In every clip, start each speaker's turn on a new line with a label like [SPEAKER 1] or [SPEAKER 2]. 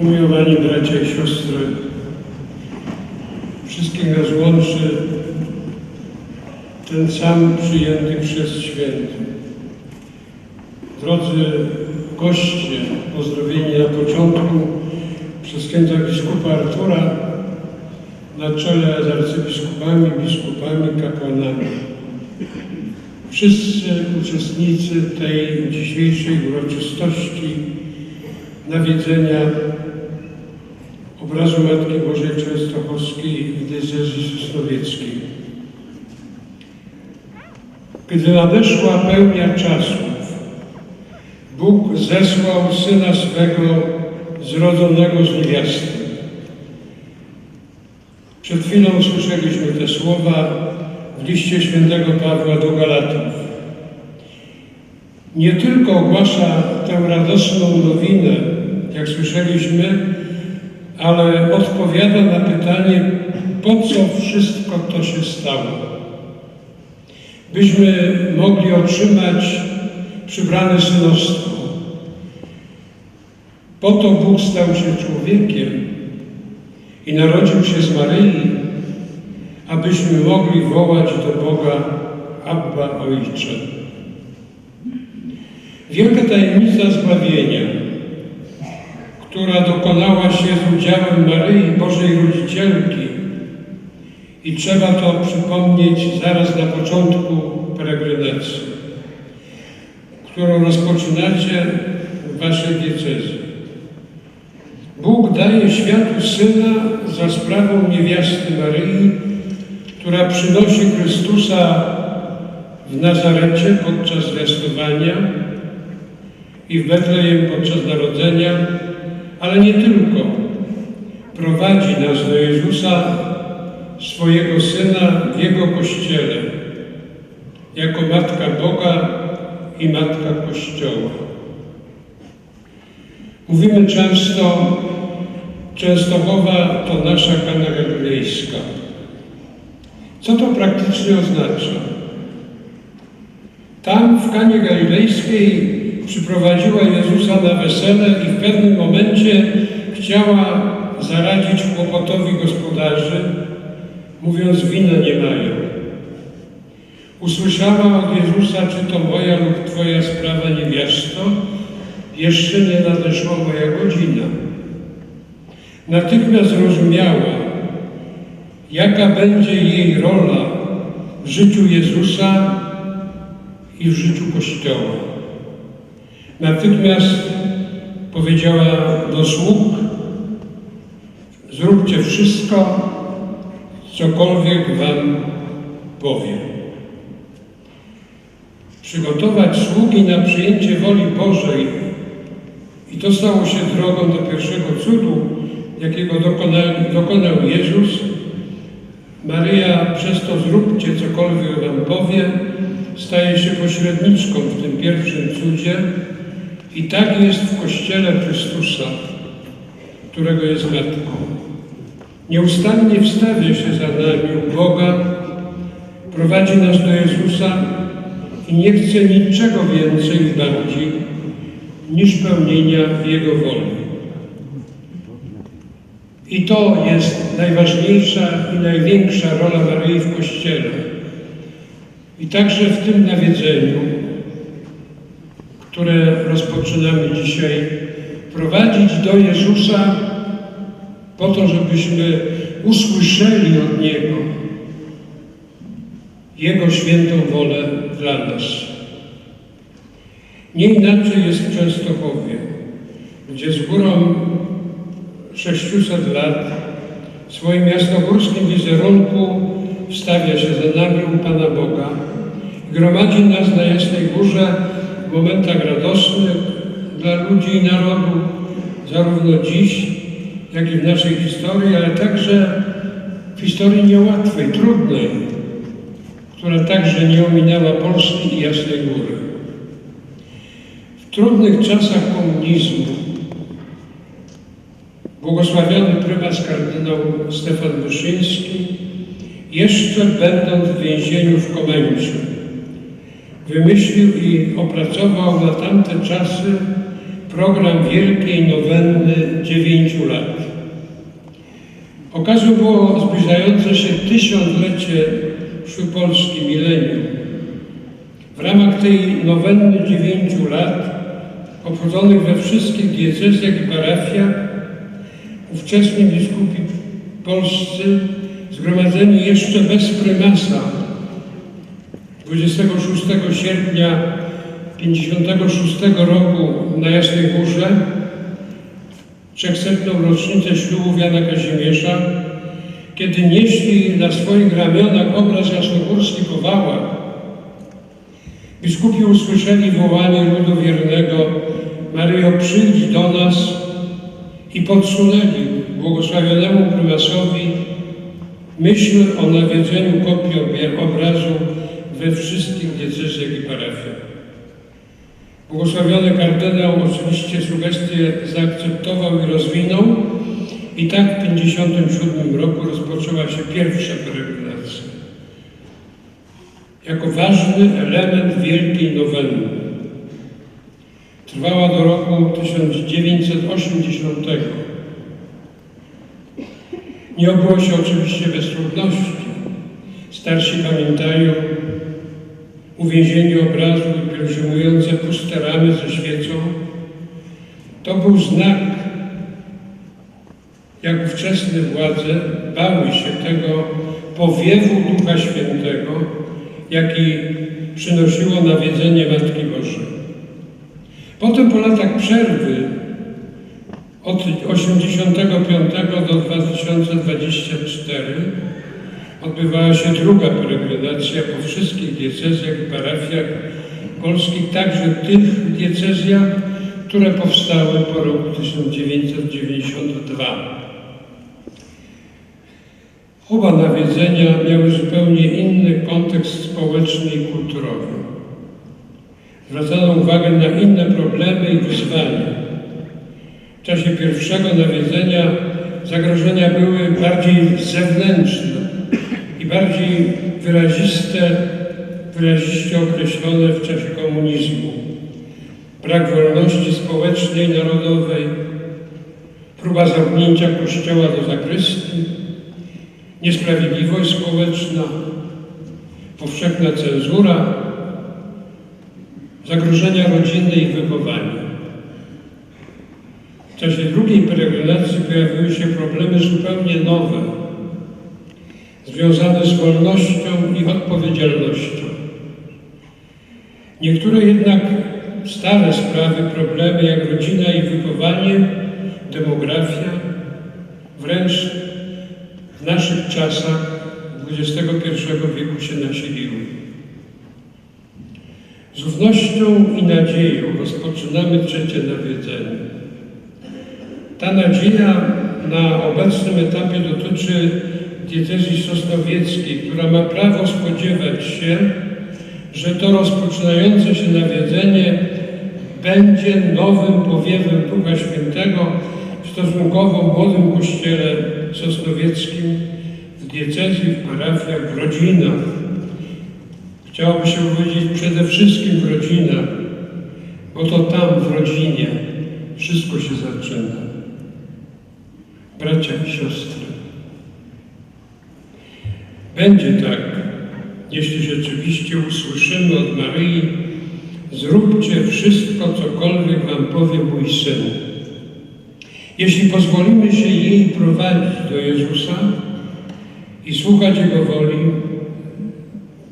[SPEAKER 1] Umiłowani bracia i siostry, wszystkich nas łączy ten sam przyjęty chrzest święty. Drodzy goście, pozdrowieni na początku przez księdza biskupa Artura na czele z arcybiskupami, biskupami, kapłanami. Wszyscy uczestnicy tej dzisiejszej uroczystości nawiedzenia obrazu Matki Bożej Częstochowskiej w diecezji sosnowieckiej. Gdy nadeszła pełnia czasów, Bóg zesłał Syna swego zrodzonego z niewiasty. Przed chwilą słyszeliśmy te słowa w liście świętego Pawła do Galatów. Nie tylko ogłasza tę radosną nowinę, jak słyszeliśmy, ale odpowiada na pytanie, po co wszystko to się stało. Byśmy mogli otrzymać przybrane synostwo. Po to Bóg stał się człowiekiem i narodził się z Maryi, abyśmy mogli wołać do Boga Abba Ojcze. Wielka tajemnica zbawienia, która dokonała się z udziałem Maryi, Bożej Rodzicielki i trzeba to przypomnieć zaraz na początku peregrinacji, którą rozpoczynacie w Waszej diecezji. Bóg daje światu Syna za sprawą niewiasty Maryi, która przynosi Chrystusa w Nazarecie podczas zwiastowania i w Betlejem podczas narodzenia, ale nie tylko. Prowadzi nas do Jezusa, swojego Syna w Jego Kościele, jako Matka Boga i Matka Kościoła. Mówimy często, Częstochowa to nasza Kana Galilejska. Co to praktycznie oznacza? Tam w Kanie Galilejskiej przyprowadziła Jezusa na wesele i w pewnym momencie chciała zaradzić kłopotowi gospodarzy, mówiąc wina nie mają. Usłyszała od Jezusa, czy to moja lub Twoja sprawa niewiasto, jeszcze nie nadeszła moja godzina. Natychmiast zrozumiała, jaka będzie jej rola w życiu Jezusa i w życiu Kościoła. Natychmiast powiedziała do sług, zróbcie wszystko, cokolwiek wam powiem. Przygotować sługi na przyjęcie woli Bożej i to stało się drogą do pierwszego cudu, jakiego dokonał, dokonał Jezus. Maryja przez to zróbcie cokolwiek wam powie, staje się pośredniczką w tym pierwszym cudzie i tak jest w Kościele Chrystusa, którego jest Matką. Nieustannie wstawia się za nami u Boga, prowadzi nas do Jezusa i nie chce niczego więcej i bardziej niż pełnienia Jego woli. I to jest najważniejsza i największa rola Maryi w Kościele. I także w tym nawiedzeniu, które rozpoczynamy dzisiaj, prowadzić do Jezusa po to, żebyśmy usłyszeli od Niego Jego świętą wolę dla nas. Nie inaczej jest w Częstochowie, gdzie z górą 600 lat w swoim jasnogórskim wizerunku wstawia się za nami u Pana Boga i gromadzi nas na Jasnej Górze momentach radosnych dla ludzi i narodu, zarówno dziś, jak i w naszej historii, ale także w historii niełatwej, trudnej, która także nie ominęła Polski i Jasnej Góry. W trudnych czasach komunizmu błogosławiony prymas kardynał Stefan Wyszyński, jeszcze będąc w więzieniu w Komęciu, wymyślił i opracował na tamte czasy program Wielkiej Nowenny 9 lat. Okazją było zbliżające się tysiąclecie Polski milenium. W ramach tej nowenny dziewięciu lat, obchodzonych we wszystkich diecezjach i parafiach, ówczesni biskupi polscy, zgromadzeni jeszcze bez prymasa, 26 sierpnia 56 roku na Jasnej Górze, 300. rocznicę ślubu Jana Kazimierza, kiedy nieśli na swoich ramionach obraz jasnogórski Kowała, biskupi usłyszeli wołanie ludu wiernego Maryjo, przyjdź do nas i podsunęli błogosławionemu prymasowi myśl o nawiedzeniu kopii obrazu we wszystkich diecezjach i parafiach. Błogosławiony kardynał oczywiście sugestie zaakceptował i rozwinął i tak w 1957 roku rozpoczęła się pierwsza peregrinacja. Jako ważny element wielkiej noweny. Trwała do roku 1980. Nie obyło się oczywiście bez trudności. Starsi pamiętają uwięzienie obrazu i pielgrzymujące puste ramy ze świecą. To był znak, jak ówczesne władze bały się tego powiewu Ducha Świętego, jaki przynosiło nawiedzenie Matki Bożej. Potem po latach przerwy od 1985 do 2024 odbywała się druga peregrinacja po wszystkich diecezjach i parafiach polskich, także tych diecezjach, które powstały po roku 1992. Oba nawiedzenia miały zupełnie inny kontekst społeczny i kulturowy. Zwracano uwagę na inne problemy i wyzwania. W czasie pierwszego nawiedzenia zagrożenia były bardziej zewnętrzne i bardziej wyraziste, wyraziście określone w czasie komunizmu. Brak wolności społecznej, narodowej, próba zamknięcia kościoła do zakrystii, niesprawiedliwość społeczna, powszechna cenzura, zagrożenia rodziny i wychowania. W czasie drugiej peregrinacji pojawiły się problemy zupełnie nowe, związane z wolnością i odpowiedzialnością. Niektóre jednak stare sprawy, problemy jak rodzina i wychowanie, demografia, wręcz w naszych czasach XXI wieku się nasiliły. Z ufnością i nadzieją rozpoczynamy trzecie nawiedzenie. Ta nadzieja na obecnym etapie dotyczy diecezji sosnowieckiej, która ma prawo spodziewać się, że to rozpoczynające się nawiedzenie będzie nowym powiewem Ducha Świętego w stosunkowo młodym kościele sosnowieckim, w diecezji, w parafiach, w rodzinach. Chciałoby się powiedzieć przede wszystkim w rodzinach, bo to tam w rodzinie wszystko się zaczyna. Bracia i siostry. Będzie tak, jeśli rzeczywiście usłyszymy od Maryi, zróbcie wszystko, cokolwiek wam powie mój syn. Jeśli pozwolimy się jej prowadzić do Jezusa i słuchać Jego woli,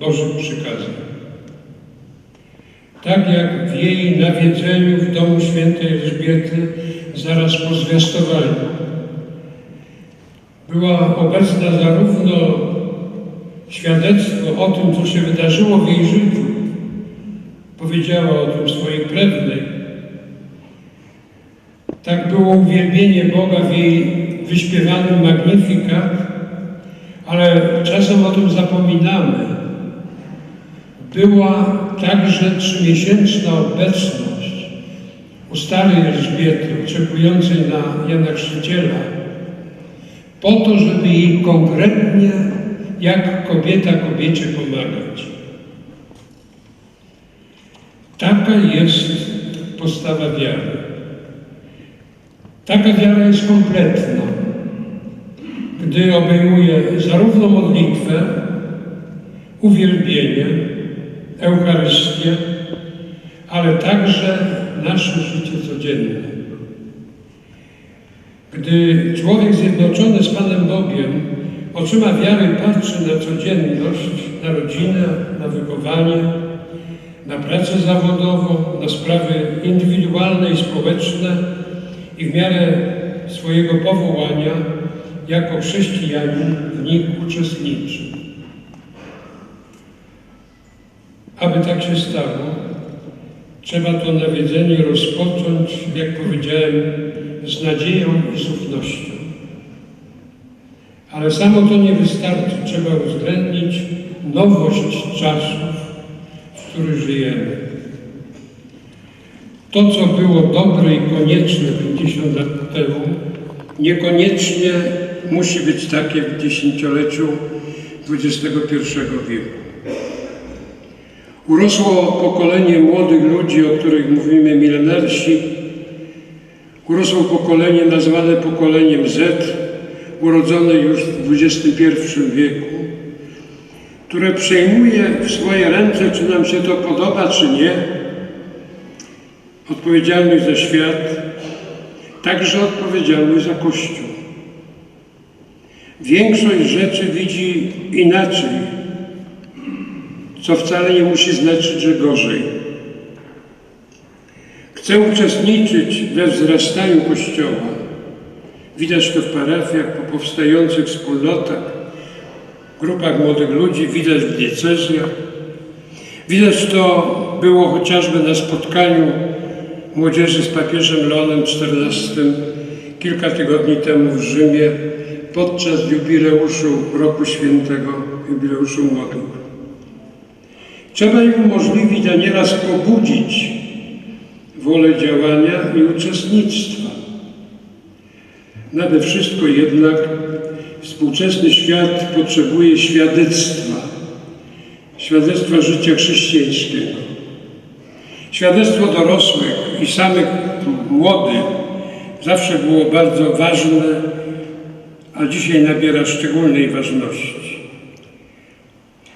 [SPEAKER 1] Bożych przykazań. Tak jak w jej nawiedzeniu w domu świętej Elżbiety zaraz po zwiastowaniu. Była obecna zarówno świadectwo o tym, co się wydarzyło w jej życiu. Powiedziała o tym swojej krewnej. Tak było uwielbienie Boga w jej wyśpiewanym Magnifikat, ale czasem o tym zapominamy. Była także trzymiesięczna obecność u starej Elżbiety, oczekującej na Jana Chrzciciela, po to, żeby jej konkretnie jak kobieta kobiecie pomagać. Taka jest postawa wiary. Taka wiara jest kompletna, gdy obejmuje zarówno modlitwę, uwielbienie, Eucharystię, ale także nasze życie codzienne. Gdy człowiek zjednoczony z Panem Bogiem oczyma wiary patrzy na codzienność, na rodzinę, na wychowanie, na pracę zawodową, na sprawy indywidualne i społeczne i w miarę swojego powołania jako chrześcijanin w nich uczestniczy. Aby tak się stało, trzeba to nawiedzenie rozpocząć, jak powiedziałem, z nadzieją i z ufnością. Ale samo to nie wystarczy. Trzeba uwzględnić nowość czasów, w których żyjemy. To, co było dobre i konieczne 50 lat temu, niekoniecznie musi być takie w dziesięcioleciu XXI wieku. Urosło pokolenie młodych ludzi, o których mówimy milenarsi. Urosło pokolenie nazwane pokoleniem Z, urodzone już w XXI wieku, które przejmuje w swoje ręce, czy nam się to podoba, czy nie, odpowiedzialność za świat, także odpowiedzialność za Kościół. Większość rzeczy widzi inaczej, co wcale nie musi znaczyć, że gorzej. Chcę uczestniczyć we wzrastaniu Kościoła. Widać to w parafiach, po powstających wspólnotach, grupach młodych ludzi, widać w diecezjach. Widać to było chociażby na spotkaniu młodzieży z papieżem Leonem XIV kilka tygodni temu w Rzymie podczas jubileuszu Roku Świętego, jubileuszu młodych. Trzeba im umożliwić, a nieraz pobudzić wolę działania i uczestnictwa. Nade wszystko jednak współczesny świat potrzebuje świadectwa, świadectwa życia chrześcijańskiego. Świadectwo dorosłych i samych młodych zawsze było bardzo ważne, a dzisiaj nabiera szczególnej ważności.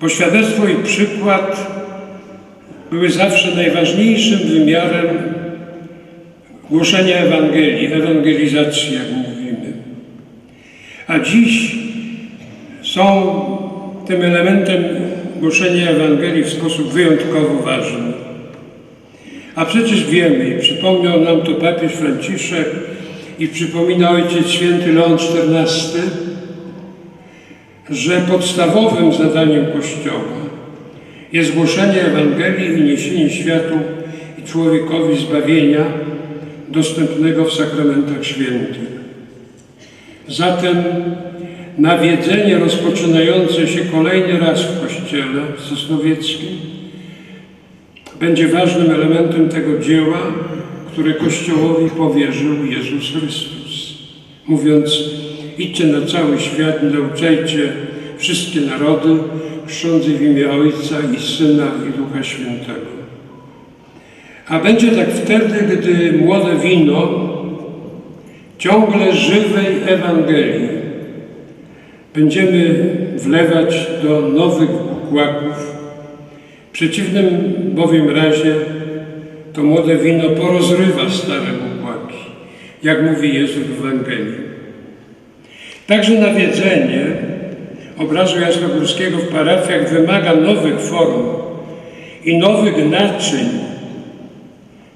[SPEAKER 1] Bo świadectwo i przykład były zawsze najważniejszym wymiarem głoszenia Ewangelii, ewangelizacji, jak. A dziś są tym elementem głoszenia Ewangelii w sposób wyjątkowo ważny. A przecież wiemy, i przypomniał nam to papież Franciszek, i przypomina Ojciec Święty Leon XIV, że podstawowym zadaniem Kościoła jest głoszenie Ewangelii i niesienie światu i człowiekowi zbawienia dostępnego w sakramentach świętych. Zatem nawiedzenie rozpoczynające się kolejny raz w Kościele Sosnowieckim będzie ważnym elementem tego dzieła, które Kościołowi powierzył Jezus Chrystus. Mówiąc, idźcie na cały świat, nauczajcie wszystkie narody, chrząc w imię Ojca i Syna i Ducha Świętego. A będzie tak wtedy, gdy młode wino ciągle żywej Ewangelii będziemy wlewać do nowych bukłaków. W przeciwnym bowiem razie to młode wino porozrywa stare bukłaki, jak mówi Jezus w Ewangelii. Także nawiedzenie obrazu jasnogórskiego w parafiach wymaga nowych form i nowych naczyń,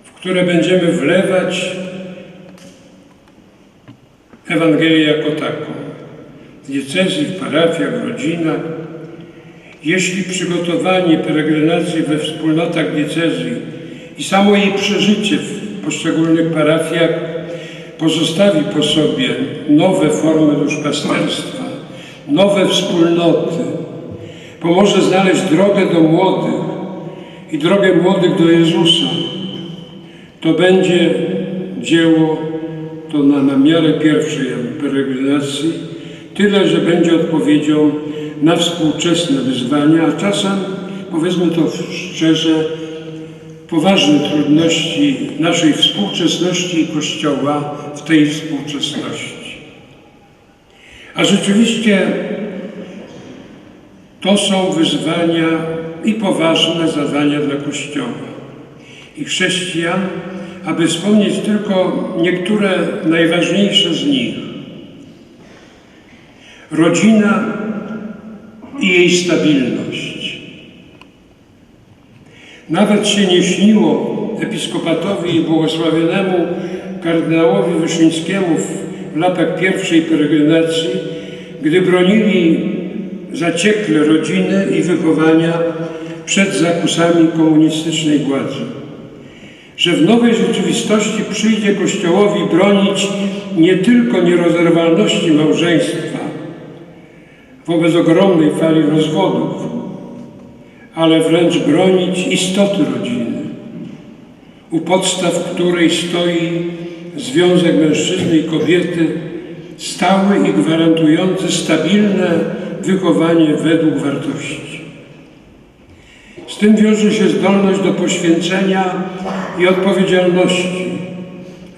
[SPEAKER 1] w które będziemy wlewać Ewangelię jako taką. W diecezji, w parafiach, w rodzinach. Jeśli przygotowanie peregrinacji we wspólnotach diecezji i samo jej przeżycie w poszczególnych parafiach pozostawi po sobie nowe formy duszpasterstwa, nowe wspólnoty, pomoże znaleźć drogę do młodych i drogę młodych do Jezusa. To będzie dzieło to na, na miarę pierwszej peregrinacji, tyle, że będzie odpowiedzią na współczesne wyzwania, a czasem, powiedzmy to szczerze, poważne trudności naszej współczesności i Kościoła w tej współczesności. A rzeczywiście to są wyzwania i poważne zadania dla Kościoła i chrześcijan, aby wspomnieć tylko niektóre najważniejsze z nich. Rodzina i jej stabilność. Nawet się nie śniło episkopatowi i błogosławionemu kardynałowi Wyszyńskiemu w latach pierwszej peregrinacji, gdy bronili zaciekle rodziny i wychowania przed zakusami komunistycznej władzy. Że w nowej rzeczywistości przyjdzie Kościołowi bronić nie tylko nierozerwalności małżeństwa wobec ogromnej fali rozwodów, ale wręcz bronić istoty rodziny, u podstaw której stoi związek mężczyzny i kobiety, stały i gwarantujący stabilne wychowanie według wartości. Z tym wiąże się zdolność do poświęcenia i odpowiedzialności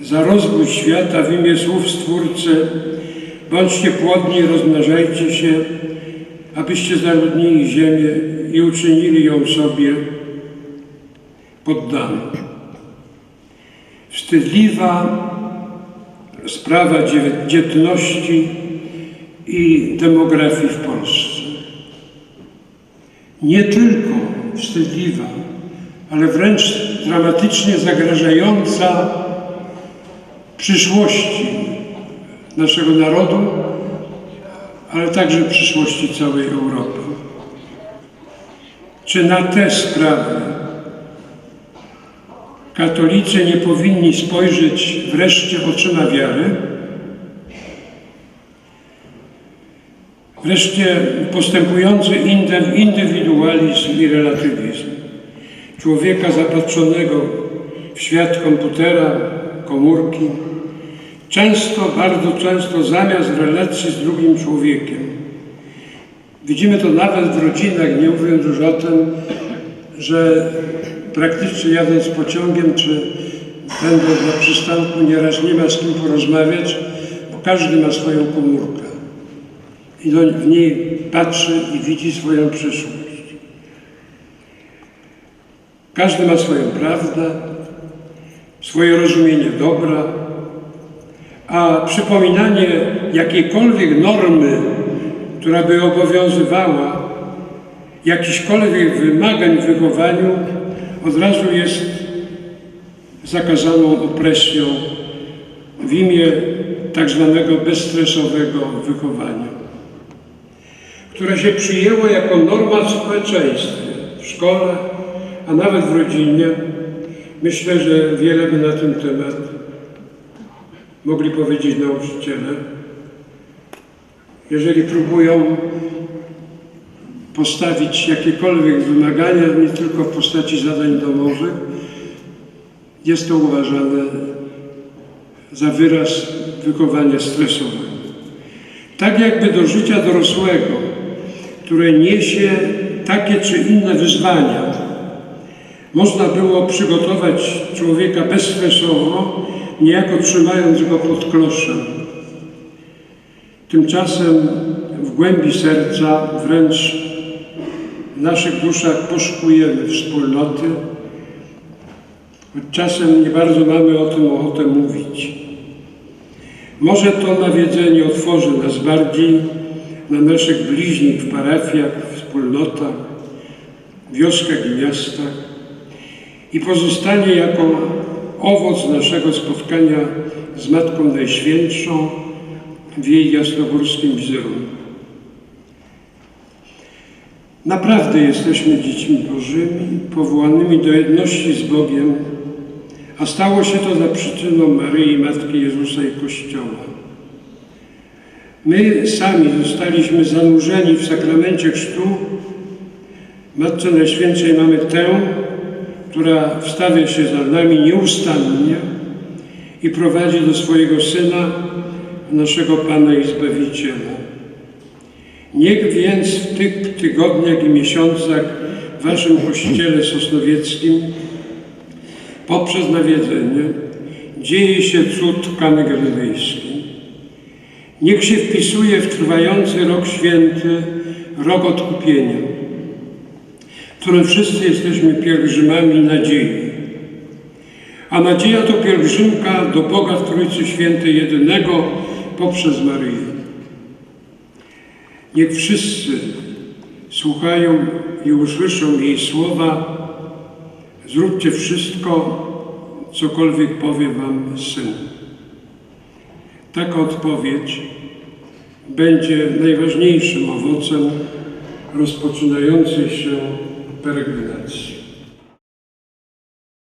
[SPEAKER 1] za rozwój świata w imię słów Stwórcy. Bądźcie płodni, rozmnażajcie się, abyście zaludnili ziemię i uczynili ją sobie poddaną. Wstydliwa sprawa dzietności i demografii w Polsce. Nie tylko wstydliwa, ale wręcz dramatycznie zagrażająca przyszłości naszego narodu, ale także przyszłości całej Europy. Czy na te sprawy katolicy nie powinni spojrzeć wreszcie oczyma wiary? Wreszcie postępujący indywidualizm i relatywizm. Człowieka zapatrzonego w świat komputera, komórki, często, bardzo często zamiast relacji z drugim człowiekiem. Widzimy to nawet w rodzinach, nie mówiąc już o tym, że praktycznie jadąc pociągiem czy będąc na przystanku nieraz nie ma z kim porozmawiać, bo każdy ma swoją komórkę i w niej patrzy i widzi swoją przyszłość. Każdy ma swoją prawdę, swoje rozumienie dobra, a przypominanie jakiejkolwiek normy, która by obowiązywała, jakichkolwiek wymagań w wychowaniu, od razu jest zakazaną opresją w imię tak zwanego bezstresowego wychowania które się przyjęło jako norma w społeczeństwie, w szkole, a nawet w rodzinie. Myślę, że wiele by na ten temat mogli powiedzieć nauczyciele. Jeżeli próbują postawić jakiekolwiek wymagania, nie tylko w postaci zadań domowych, jest to uważane za wyraz wychowania stresowego. Tak jakby do życia dorosłego które niesie takie czy inne wyzwania. Można było przygotować człowieka bezstresowo, niejako trzymając go pod kloszem. Tymczasem w głębi serca, wręcz w naszych duszach poszukujemy wspólnoty, choć czasem nie bardzo mamy o tym ochotę mówić. Może to nawiedzenie otworzy nas bardziej na naszych bliźnich w parafiach, wspólnotach, wioskach i miastach i pozostanie jako owoc naszego spotkania z Matką Najświętszą w jej jasnogórskim wizerunku. Naprawdę jesteśmy dziećmi Bożymi, powołanymi do jedności z Bogiem, a stało się to za przyczyną Maryi, Matki Jezusa i Kościoła. My sami zostaliśmy zanurzeni w sakramencie chrztu. Matce Najświętszej mamy tę, która wstawia się za nami nieustannie i prowadzi do swojego Syna, naszego Pana i Zbawiciela. Niech więc w tych tygodniach i miesiącach w Waszym Kościele Sosnowieckim poprzez nawiedzenie dzieje się cud Kany Galilejskiej. Niech się wpisuje w trwający rok święty, rok odkupienia, w którym wszyscy jesteśmy pielgrzymami nadziei. A nadzieja to pielgrzymka do Boga w Trójcy Świętej jedynego poprzez Maryję. Niech wszyscy słuchają i usłyszą jej słowa. Zróbcie wszystko, cokolwiek powie wam Syn. Taka odpowiedź będzie najważniejszym owocem rozpoczynającej się peregrinacji.